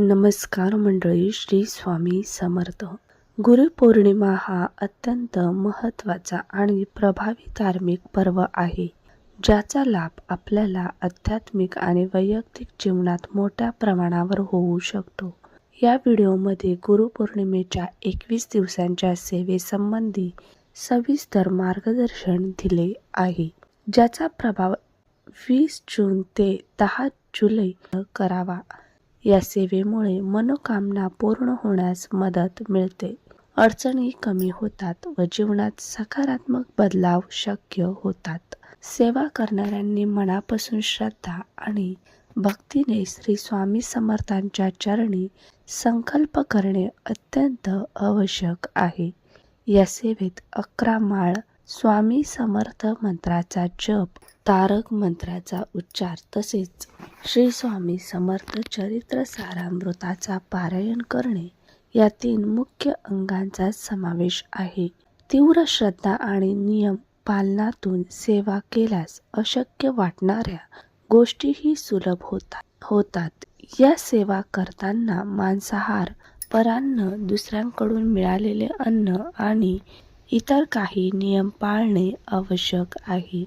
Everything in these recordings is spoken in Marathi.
नमस्कार मंडळी श्री स्वामी समर्थ. गुरुपौर्णिमा हा अत्यंत महत्त्वाचा आणि प्रभावी धार्मिक पर्व आहे ज्याचा लाभ आपल्याला आध्यात्मिक आणि वैयक्तिक जीवनात मोठ्या प्रमाणावर होऊ शकतो. या व्हिडिओमध्ये गुरुपौर्णिमेच्या एकवीस दिवसांच्या सेवेसंबंधी सविस्तर मार्गदर्शन दिले आहे ज्याचा प्रभाव वीस जून ते दहा जुलै करावा. या सेवेमुळे मनोकामना पूर्ण होण्यास मदत मिळते. अडचणी कमी होतात व जीवनात सकारात्मक बदलाव शक्य होतात. सेवा करणाऱ्यांनी मनापासून श्रद्धा आणि भक्तीने श्री स्वामी समर्थांच्या चरणी संकल्प करणे अत्यंत आवश्यक आहे. या सेवेत अकरा माळ स्वामी समर्थ मंत्राचा जप तारक मंत्राचा उच्चार तसेच श्री स्वामी समर्थ चरित्र सारामृताचा पारायण करणे या तीन मुख्य अंगांचा समावेश आहे. तीव्र श्रद्धा आणि नियम पालनातून सेवा केल्यास अशक्य वाटणाऱ्या गोष्टीही सुलभ होतात होतात. या सेवा करताना मांसाहार परान्न दुसऱ्यांकडून मिळालेले अन्न आणि इतर काही नियम पाळणे आवश्यक आहे.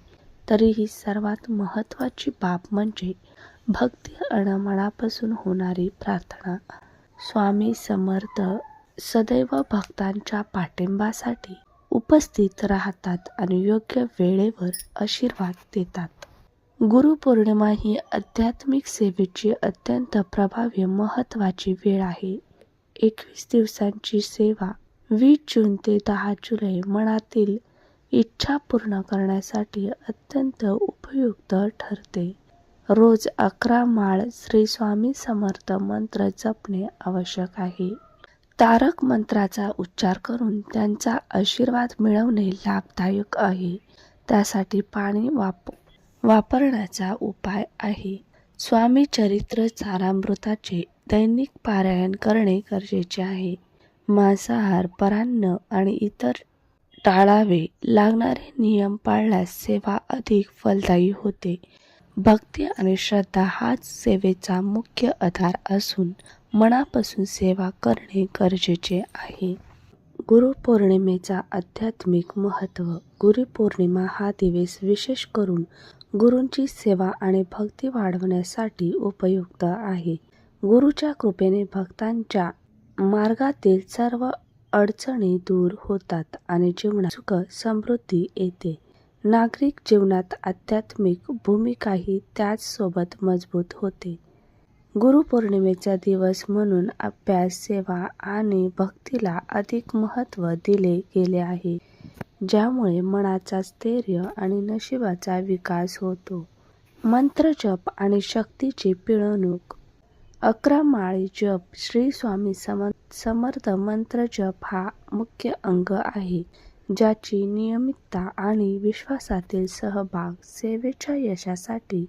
तरीही सर्वात महत्त्वाची बाब म्हणजे भक्ती आणि मनापासून होणारी प्रार्थना स्वामी समर्थ सदैव भक्तांच्या पाठिंबासाठी उपस्थित राहतात आणि योग्य वेळेवर आशीर्वाद देतात. गुरुपौर्णिमा ही आध्यात्मिक सेवेची अत्यंत प्रभावी महत्त्वाची वेळ आहे. एकवीस दिवसांची सेवा वीस जून ते दहा जुलै मनातील इच्छा पूर्ण करण्यासाठी अत्यंत उपयुक्त ठरते. रोज अकरा माळ श्री स्वामी समर्थ मंत्र जपणे आवश्यक आहे. तारक मंत्राचा उच्चार करून त्यांचा आशीर्वाद मिळवणे लाभदायक आहे. त्यासाठी पाणी वाप वापरण्याचा उपाय आहे. स्वामी चरित्र चारामृताचे दैनिक पारायण करणे गरजेचे आहे. मांसाहार परान्न आणि इतर टाळावे लागणारे नियम पाळल्यास सेवा अधिक फलदायी होते. भक्ती आणि श्रद्धा हाच सेवेचा मुख्य आधार असून मनापासून सेवा करणे गरजेचे आहे. गुरुपौर्णिमेचा आध्यात्मिक महत्त्व गुरुपौर्णिमा हा दिवस विशेष करून गुरूंची सेवा आणि भक्ती वाढवण्यासाठी उपयुक्त आहे. गुरुच्या कृपेने भक्तांच्या मार्गातील सर्व अडचणी दूर होतात आणि जीवनात सुख समृद्धी येते. नागरिक जीवनात आध्यात्मिक भूमिकाही त्याचसोबत मजबूत होते. गुरुपौर्णिमेचा दिवस म्हणून अभ्यास सेवा आणि भक्तीला अधिक महत्त्व दिले गेले आहे ज्यामुळे मनाचा स्थैर्य आणि नशिबाचा विकास होतो. मंत्रजप आणि शक्तीची पिळवणूक. अकरा माळी जप श्री स्वामी सम समर्थ मंत्रजप हा मुख्य अंग आहे. ज्याची नियमितता आणि विश्वासातील सहभाग सेवेच्या यशासाठी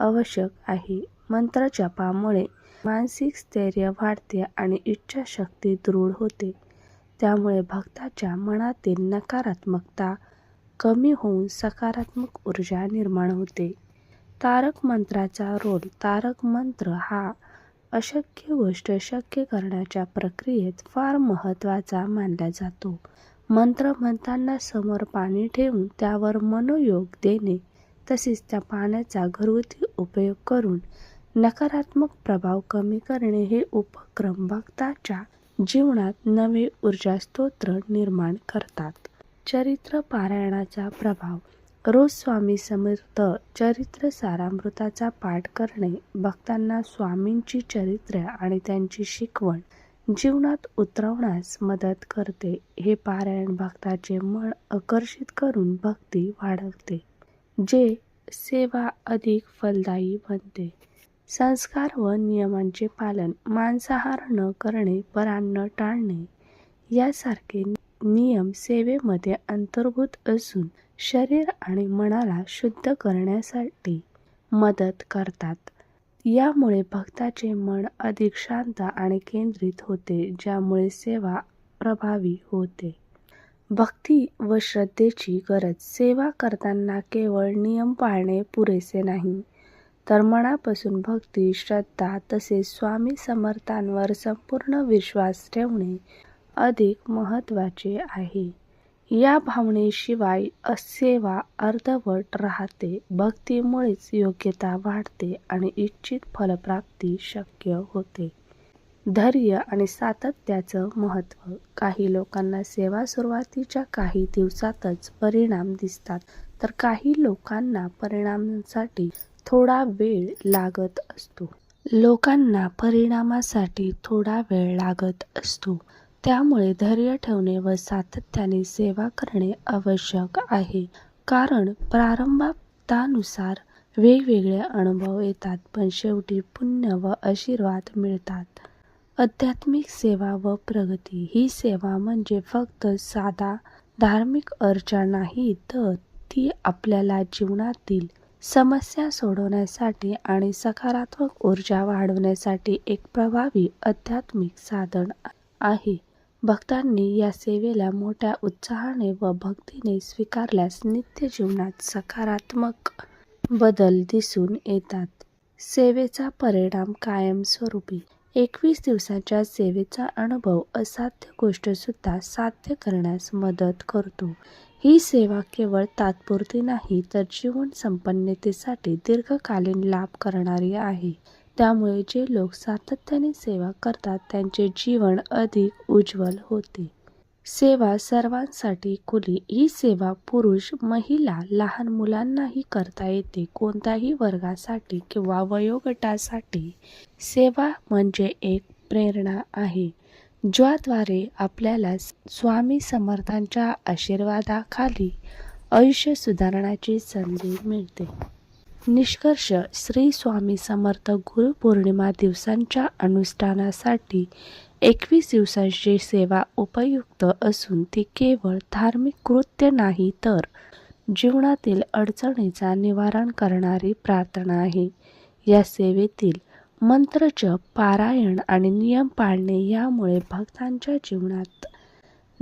आवश्यक आहे. मंत्रजपामुळे मानसिक स्थैर्य वाढते आणि इच्छाशक्ती दृढ होते. त्यामुळे भक्ताच्या मनातील नकारात्मकता कमी होऊन सकारात्मक ऊर्जा निर्माण होते. तारक मंत्राचा रोल तारक मंत्र हा अशक्य गोष्ट शक्य करण्याच्या प्रक्रियेत फार महत्त्वाचा मानला जातो. मंत्र म्हणताना समोर पाणी ठेवून त्यावर मनोयोग देणे तसेच त्या पाण्याचा घरगुती उपयोग करून नकारात्मक प्रभाव कमी करणे हे उपक्रम भक्ताच्या जीवनात नवे ऊर्जा स्तोत्र निर्माण करतात. चरित्र पारायणाचा प्रभाव. रोज स्वामी समर्थ चरित्र सारामृताचा पाठ करणे भक्तांना स्वामींची चरित्र आणि त्यांची शिकवण जीवनात उतरवण्यास मदत करते. हे पारायण भक्ताचे मन आकर्षित करून भक्ती वाढवते जे सेवा अधिक फलदायी बनते. संस्कार व नियमांचे पालन मांसाहार न करणे परान्न टाळणे यासारखे नियम सेवेमध्ये अंतर्भूत असून शरीर आणि मनाला शुद्ध करण्यासाठी मदत करतात. यामुळे भक्ताचे मन अधिक शांत आणि केंद्रित होते ज्यामुळे सेवा प्रभावी होते. भक्ती व श्रद्धेची गरज. सेवा करताना केवळ नियम पाळणे पुरेसे नाही तर मनापासून भक्ती श्रद्धा तसेच स्वामी समर्थांवर संपूर्ण विश्वास ठेवणे अधिक महत्त्वाचे आहे. या भावनेशिवाय सेवा अर्धवट राहते. भक्तीमुळेच योग्यता वाढते आणि इच्छित फलप्राप्ती शक्य होते. धैर्य आणि सातत्याचं महत्त्व. काही लोकांना सेवा सुरुवातीच्या काही दिवसातच परिणाम दिसतात तर काही लोकांना परिणामांसाठी थोडा वेळ लागत असतो. लोकांना परिणामासाठी थोडा वेळ लागत असतो. त्यामुळे धैर्य ठेवणे व सातत्याने सेवा करणे आवश्यक आहे. कारण प्रारंभानुसार वेगवेगळे अनुभव येतात पण शेवटी पुण्य व आशीर्वाद मिळतात. आध्यात्मिक सेवा व प्रगती ही सेवा म्हणजे फक्त साधा धार्मिक अर्चा नाही तर ती आपल्याला जीवनातील समस्या सोडवण्यासाठी आणि सकारात्मक ऊर्जा वाढवण्यासाठी एक प्रभावी आध्यात्मिक साधन आहे. भक्तांनी या सेवेला मोठ्या उत्साहाने व भक्तीने स्वीकारल्यास नित्य जीवनात सकारात्मक बदल दिसून येतात. सेवेचा परिणाम कायमस्वरूपी एकवीस दिवसाच्या सेवेचा अनुभव असाध्य गोष्टसुद्धा साध्य करण्यास मदत करतो. ही सेवा केवळ तात्पुरती नाही तर जीवन संपन्नतेसाठी दीर्घकालीन लाभ करणारी आहे. त्यामुळे जे लोक सातत्याने सेवा करतात त्यांचे जीवन अधिक उज्ज्वल होते. सेवा सर्वांसाठी खुली. ही सेवा पुरुष महिला लहान मुलांनाही करता येते. कोणत्याही वर्गासाठी किंवा वयोगटासाठी सेवा म्हणजे एक प्रेरणा आहे ज्याद्वारे आपल्याला स्वामी समर्थांच्या आशीर्वादाखाली आयुष्य सुधारण्याची संधी मिळते. निष्कर्ष श्री स्वामी समर्थ गुरुपौर्णिमा दिवसांच्या अनुष्ठानासाठी एकवीस दिवसांची सेवा उपयुक्त असून ती केवळ धार्मिक कृत्य नाही तर जीवनातील अडचणीचा निवारण करणारी प्रार्थना आहे. या सेवेतील मंत्रजप पारायण आणि नियम पाळणे यामुळे भक्तांच्या जीवनात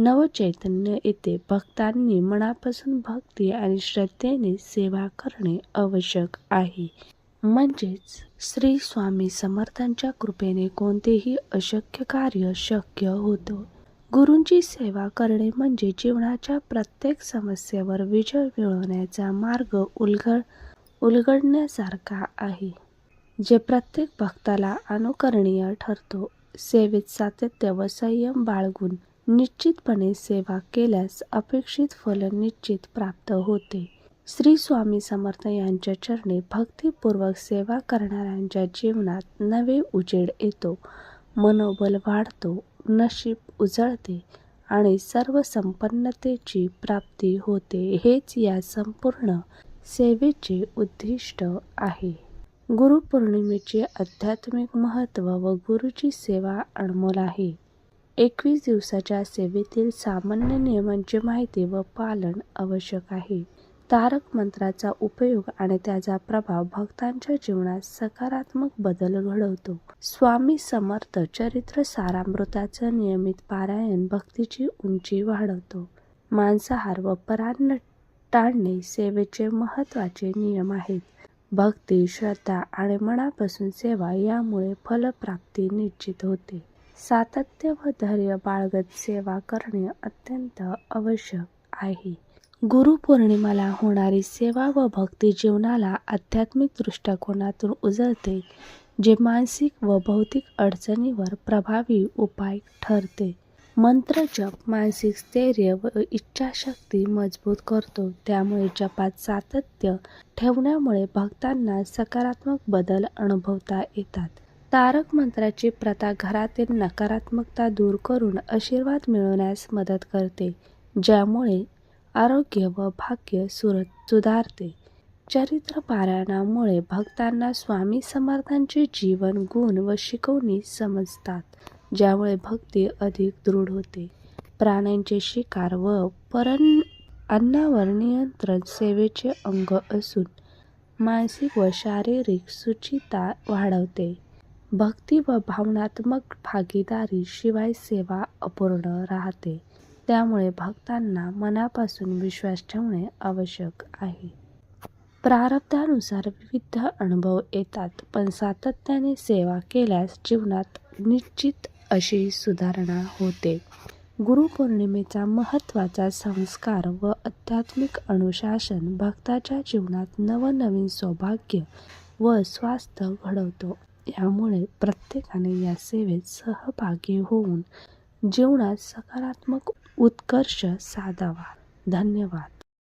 नवचैतन्य येते. भक्तांनी मनापासून भक्ती आणि श्रद्धेने सेवा करणे आवश्यक आहे. म्हणजेच श्री स्वामी समर्थांच्या कृपेने कोणतेही अशक्य कार्य शक्य होतं. गुरूंची सेवा करणे म्हणजे जीवनाच्या प्रत्येक समस्येवर विजय मिळवण्याचा मार्ग उलगड उलगडण्यासारखा आहे. जे प्रत्येक भक्ताला अनुकरणीय ठरतो. सेवेत सातत्य व संयम बाळगून निश्चितपणे सेवा केल्यास अपेक्षित फल निश्चित प्राप्त होते. श्री स्वामी समर्थ यांच्या चरणी भक्तीपूर्वक सेवा करणाऱ्यांच्या जीवनात नवे उजेड येतो. मनोबल वाढतो नशीब उजळते आणि सर्व संपन्नतेची प्राप्ती होते हेच या संपूर्ण सेवेचे उद्दिष्ट आहे. गुरुपौर्णिमेचे आध्यात्मिक महत्त्व व गुरुची सेवा अनमोल आहे. एकवीस दिवसाच्या सेवेतील सामान्य नियमांची माहिती व पालन आवश्यक आहे. तारक मंत्राचा उपयोग आणि त्याचा प्रभाव भक्तांच्या जीवनात सकारात्मक बदल घडवतो. स्वामी समर्थ चरित्र सारामृताचं नियमित पारायण भक्तीची उंची वाढवतो. मांसाहार व परान्न टाळणे सेवेचे महत्त्वाचे नियम आहेत. भक्ती श्रद्धा आणि मनापासून सेवा यामुळे फलप्राप्ती निश्चित होते. सातत्य व धैर्य बाळगत सेवा करणे अत्यंत आवश्यक आहे. गुरुपौर्णिमाला होणारी सेवा व भक्ती जीवनाला आध्यात्मिक दृष्टिकोनातून उजळते जे मानसिक व भौतिक अडचणीवर प्रभावी उपाय ठरते. मंत्र जप मानसिक स्थैर्य व इच्छाशक्ती मजबूत करतो. त्यामुळे जपात सातत्य ठेवण्यामुळे भक्तांना सकारात्मक बदल अनुभवता येतात. तारक मंत्राची प्रथा घरातील नकारात्मकता दूर करून आशीर्वाद मिळवण्यास मदत करते ज्यामुळे आरोग्य व भाग्य सुरत सुधारते. चरित्र पारायणामुळे भक्तांना स्वामी समर्थांचे जीवन गुण व शिकवणी समजतात ज्यामुळे भक्ती अधिक दृढ होते. प्राण्यांचे शिकार व परण अन्नावर नियंत्रण सेवेचे अंग असून मानसिक व शारीरिक सुचिता वाढवते. भक्ती व भावनात्मक भागीदारी शिवाय सेवा अपूर्ण राहते. त्यामुळे भक्तांना मनापासून विश्वास ठेवणे आवश्यक आहे. प्रारब्धानुसार विविध अनुभव येतात पण सातत्याने सेवा केल्यास जीवनात निश्चित अशी सुधारणा होते. गुरुपौर्णिमेचा महत्त्वाचा संस्कार व आध्यात्मिक अनुशासन भक्ताच्या जीवनात नवनवीन सौभाग्य व स्वास्थ्य घडवतो. यामुळे प्रत्येकाने या सेवेत सहभागी होऊन जीवनात सकारात्मक उत्कर्ष साधावा. धन्यवाद.